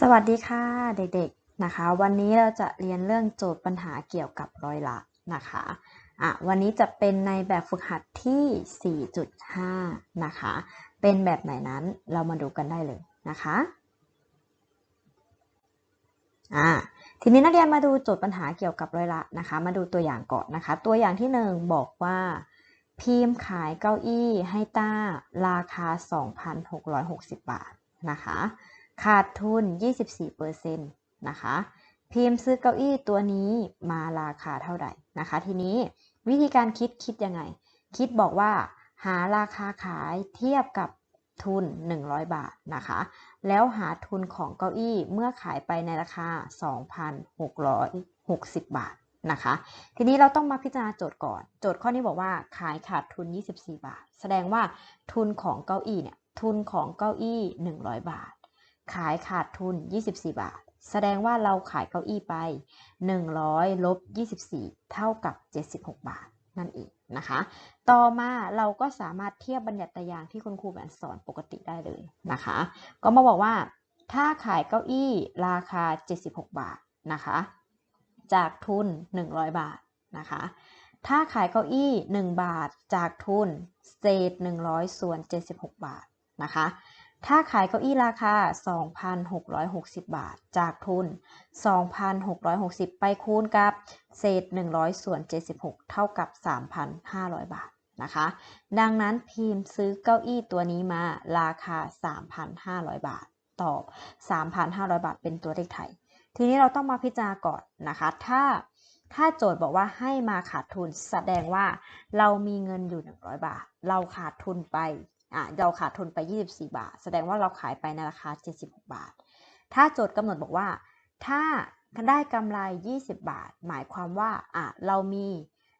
สวัสดีค่ะเด็กๆนะคะ วันนี้เราจะเรียนเรื่องโจทย์ปัญหาเกี่ยวกับร้อยละนะคะอะวันนี้จะเป็นในแบบฝึกหัดที่ 4.5 นะคะ เป็นแบบไหนนั้นเรามาดูกันได้เลยนะคะอะทีนี้นักเรียนมาดูโจทย์ปัญหาเกี่ยวกับร้อยละนะคะ มาดูตัวอย่างก่อนนะคะ ตัวอย่างที่ 1 บอกว่า พิมพ์ขายเก้าอี้ให้ต้าราคา 2,660 บาทนะคะ ขาดทุน 24%นะคะ พิมพ์ซื้อเก้าอี้ตัวนี้มาราคาเท่าไหร่นะคะ ทีนี้วิธีการคิดคิดยังไง คิดบอกว่าหาราคาขายเทียบกับทุน 100 บาทนะคะ แล้วหาทุนของเก้าอี้เมื่อขายไปในราคา 2,660 บาทนะคะ ทีนี้เราต้องมาพิจารณาโจทย์ก่อน โจทย์ข้อนี้บอกว่าขายขาดทุน 24 บาท แสดงว่าทุนของเก้าอี้เนี่ย ทุนของเก้าอี้ 100 บาท ขายขาดทุน 24 บาท แสดงว่าเราขายเก้าอี้ไป 100ลบ24 เท่ากับ 76 บาทนั่นเองนะคะ ต่อมาเราก็สามารถเทียบบัญญัติยางที่คุณครูแหวนสอนปกติได้เลยนะคะ ก็มาบอกว่าถ้าขายเก้าอี้ราคา 76 บาทนะคะ จากทุน 100 บาทนะคะ ถ้าขายเก้าอี้ 1 บาทจากทุนเศษ100 ส่วน 76 บาทนะคะ ถ้าขายเก้าอี้ราคา 2,660 บาท จากทุน 2,660 ไปคูณกับเศษ 100 ส่วน 76 เท่ากับ 3,500 บาทนะคะ ดังนั้นพิมพ์ซื้อเก้าอี้ตัวนี้มาราคา 3,500 บาท ตอบ 3,500 บาทเป็นตัวเลขไทย ทีนี้เราต้องมาพิจารณาก่อนนะคะ ถ้าถ้าโจทย์บอกว่าให้มาขาดทุนแสดงว่าเรามีเงินอยู่ 100 บาท เราขาดทุนไป อะเราขาดทุนไป 24 บาท แสดงว่าเราขายไปในราคา 76 บาท ถ้าโจทย์กำหนดบอกว่า ถ้าได้กำไร 20 บาท หมายความว่าอะเรามี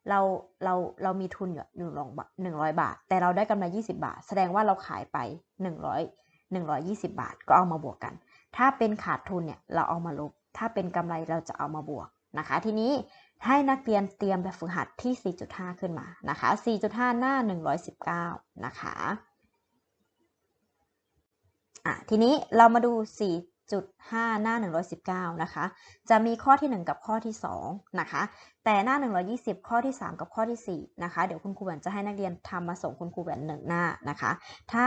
เราเราเรามีทุนอยู่หนึ่งร้อยหนึ่งร้อยบาท แต่เราได้กำไร 20 บาท แสดงว่าเราขายไป 100 120 บาท ก็เอามาบวกกัน ถ้าเป็นขาดทุนเนี่ยเราเอามาลบ ถ้าเป็นกำไรเราจะเอามาบวกนะคะ ทีนี้ให้นักเรียนเตรียมแบบฝึกหัดที่ 4.5 ขึ้นมานะคะ 4.5 หน้า 119 นะคะ อะทีนี้เรามาดู 4.5 หน้า 119 นะคะ จะมีข้อที่ 1 กับข้อที่ 2 นะคะ แต่หน้า 120 ข้อที่ 3 กับข้อที่ 4 นะคะ เดี๋ยวคุณครูแหวนจะให้นักเรียนทำมาส่งคุณครูแหวนหนึ่งหน้านะคะ ถ้า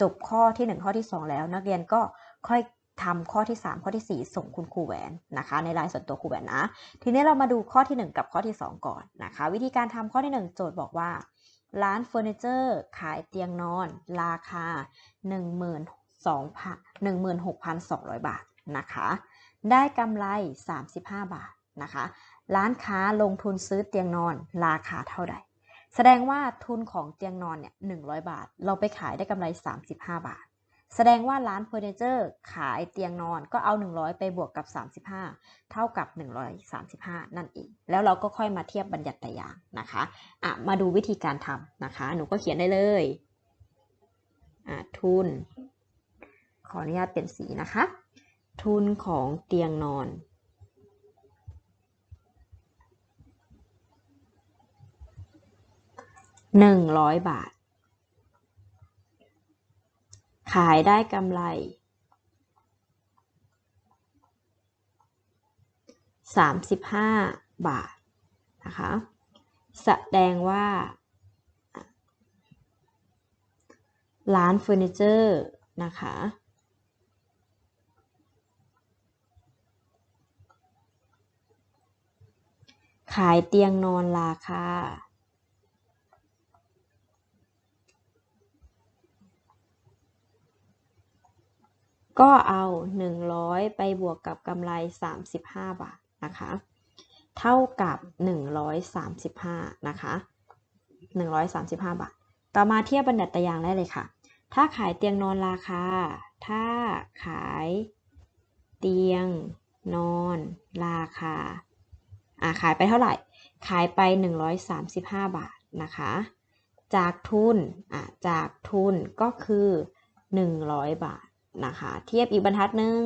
จบข้อที่ 1 ข้อที่ 2 แล้ว นักเรียนก็ค่อยทำข้อที่ 3 ข้อที่ 4 ส่งคุณครูแหวนนะคะ ในรายส่วนตัวครูแหวนนะ ทีนี้เรามาดูข้อที่ 1 กับข้อที่ 2 ก่อนนะคะ วิธีการทำข้อที่ 1 โจทย์บอกว่าร้านเฟอร์นิเจอร์ขายเตียงนอน ราคา 16,200 บาทนะคะ ได้กำไร 35 บาทนะคะ ร้านค้าลงทุนซื้อเตียงนอนราคาเท่าใด แสดงว่าทุนของเตียงนอนเนี่ย100 บาท เราไปขายได้กำไร 35 บาท แสดงว่าร้านเฟอร์นิเจอร์ขายเตียงนอนก็เอา 100 ไปบวกกับ 35 เท่ากับ 135 นั่นเอง แล้วเราก็ค่อยมาเทียบบัญญัติแต่อย่างนะคะอะมาดูวิธีการทำนะคะ หนูก็เขียนได้เลยอะทุน ขออนุญาตเป็นสีนะคะ ทุนของเตียงนอน หนึ่งร้อยบาท ขายได้กำไร สามสิบห้าบาท นะคะ แสดงว่า ร้านเฟอร์นิเจอร์นะคะ ขายเตียงนอนราคาก็เอา 100 ไปบวกกับกำไร 35 บาทนะคะ เท่ากับ 135 นะคะ 135 บาท ต่อมาเทียบบัญญัติยางได้เลยค่ะ ถ้าขายเตียงนอนราคา ถ้าขายเตียงนอนราคา อ่าขายไปเท่าไหร่ ขายไป 135 บาทนะคะ จากทุนอ่าจากทุนก็คือ 100 บาทนะคะ เทียบอีกบรรทัดหนึ่ง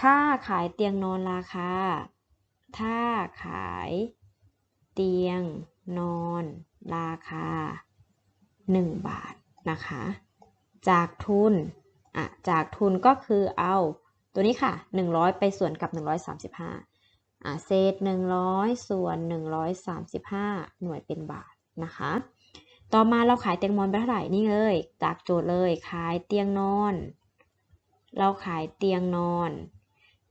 ถ้าขายเตียงนอนราคา ถ้าขายเตียงนอนราคา 1 บาทนะคะ จากทุนอะจากทุนก็คือเอาตัวนี้ค่ะ 100 ไปส่วนกับ 135อ่า เศษ 100 ส่วน 135 หน่วยเป็นบาทนะคะ ต่อมาเราขายเตียงนอนไปเท่าไหร่นี่เลย จากโจทย์เลยขายเตียงนอน เราขายเตียงนอน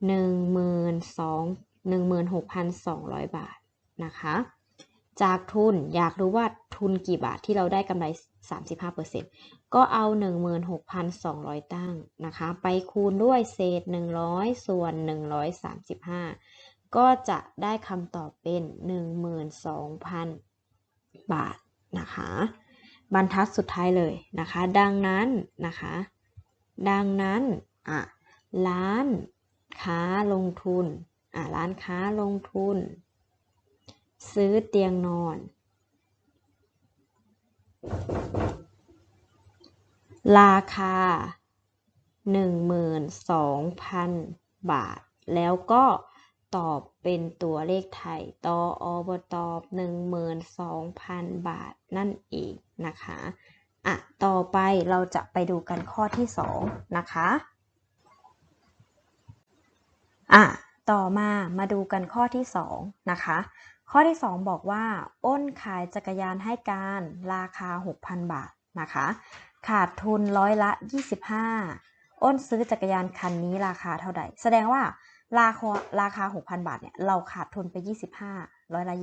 12,16,200 บาทนะคะ จากทุนอยากรู้ว่าทุนกี่บาทที่เราได้กำไร 35%ก็เอา 16,200 ตั้งนะคะ ไปคูณด้วยเศษ 100 ส่วน 135 ก็จะได้คำตอบเป็น 12,000 บาทนะคะ บรรทัดสุดท้ายเลยนะคะ ดังนั้นนะคะ ดังนั้นอะร้านค้าลงทุนอะร้านค้าลงทุน ซื้อเตียงนอน ราคา 12,000 บาท แล้วก็ ตอบเป็นตัวเลขไทยตออบตอบ12,000 บาทนั่นเองนะคะ อะ ต่อไปเราจะไปดูกันข้อที่ 2 นะคะ อะ ต่อมามาดูกันข้อที่ 2 นะคะ ข้อที่ 2 บอกว่า อ้นขายจักรยานให้การราคา 6,000 บาทนะคะ ขาดทุนร้อยละ 25 อ้นซื้อจักรยานคันนี้ราคาเท่าใดแสดงว่า ราคาราคา 6,000 บาทเนี่ยเราขาดทุนไป 25ร้อยละ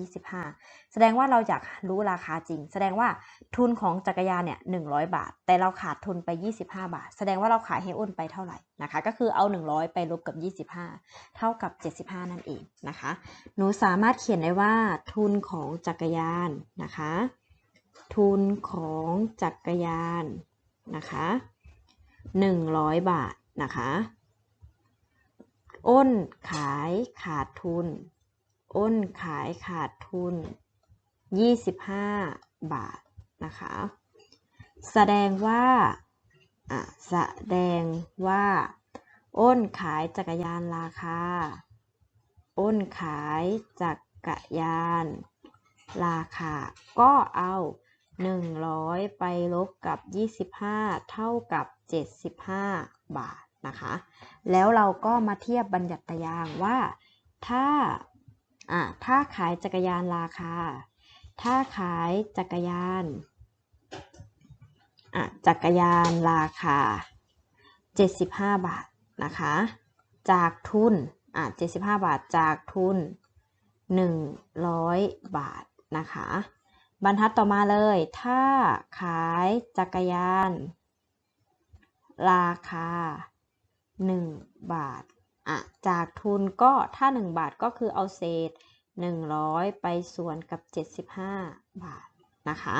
25 แสดงว่าเราอยากรู้ราคาจริง แสดงว่าทุนของจักรยานเนี่ย 100 บาท แต่เราขาดทุนไป 25 บาท แสดงว่าเราขายให้อ้นไปเท่าไหร่นะคะ ก็คือเอา 100 ไปลบกับ 25 เท่ากับ 75 นั่นเองนะคะ หนูสามารถเขียนได้ว่าทุนของจักรยานนะคะ ทุนของจักรยานนะคะ 100 บาทนะคะ อ้นขายขาดทุน อ้นขายขาดทุน 25 บาทนะคะ แสดงว่าอะแสดงว่า อ้นขายจักรยานราคา อ้นขายจักรยาน ราคา ก็เอา 100 ไปลบกับ 25 เท่ากับ 75 บาท นะคะ แล้วเราก็มาเทียบบัญญัติยางว่าถ้าอะถ้าขายจักรยานราคา ถ้าขายจักรยานอะจักรยานราคา 75 บาทนะคะ จากทุนอะ75 บาทจากทุน 100 บาทนะคะ บรรทัดต่อมาเลย ถ้าขายจักรยาน ราคา 1 บาทอะจากทุนก็ถ้า 1 บาทก็คือเอาเศษ 100 ไปส่วนกับ 75 บาทนะคะ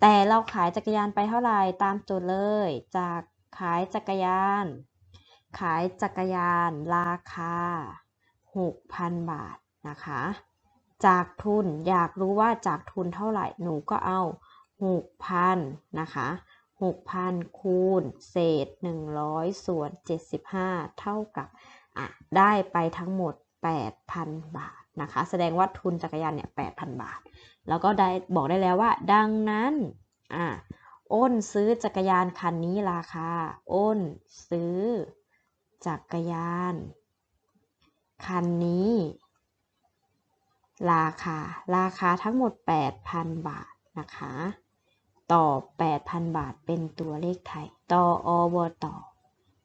แต่เราขายจักรยานไปเท่าไหร่ตามโจทย์เลย จากขายจักรยาน ขายจักรยานราคา 6,000 บาทนะคะ จากทุนอยากรู้ว่าจากทุนเท่าไหร่หนูก็เอา 6,000 นะคะ 6,000 คูณ เศษ 100 ส่วน 75 เท่ากับได้ไปทั้งหมด 8,000 บาทนะคะ แสดงว่าทุนจักรยานเนี่ย 8,000 บาท แล้วก็ได้บอกได้แล้วว่า ดังนั้นอะอ้นซื้อจักรยานคันนี้ราคา อ้นซื้อจักรยาน คันนี้ ราคา ราคาทั้งหมด 8,000 บาทนะคะ ตอ8,000 บาทเป็นตัวเลขไทย ต่ออบต่อ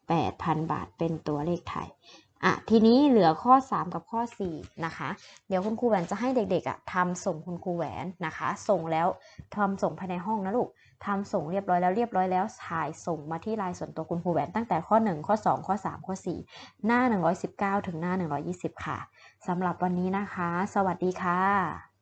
8,000 บาทเป็นตัวเลขไทยอะทีนี้เหลือข้อ 3 กับข้อ 4 นะคะ เดี๋ยวคุณครูแหวนจะให้เด็กๆอะทำส่งคุณครูแหวนนะคะ ส่งแล้วทำส่งภายในห้องนะลูกทำส่งเรียบร้อยแล้วเรียบร้อยแล้วถ่ายส่งมาที่ไลน์ส่วนตัวคุณครูแหวนตั้งแต่ข้อ 1 ข้อ 2 ข้อ 3 ข้อ 4 หน้า 119 ถึงหน้า 120 ค่ะสำหรับวันนี้นะคะ สวัสดีค่ะ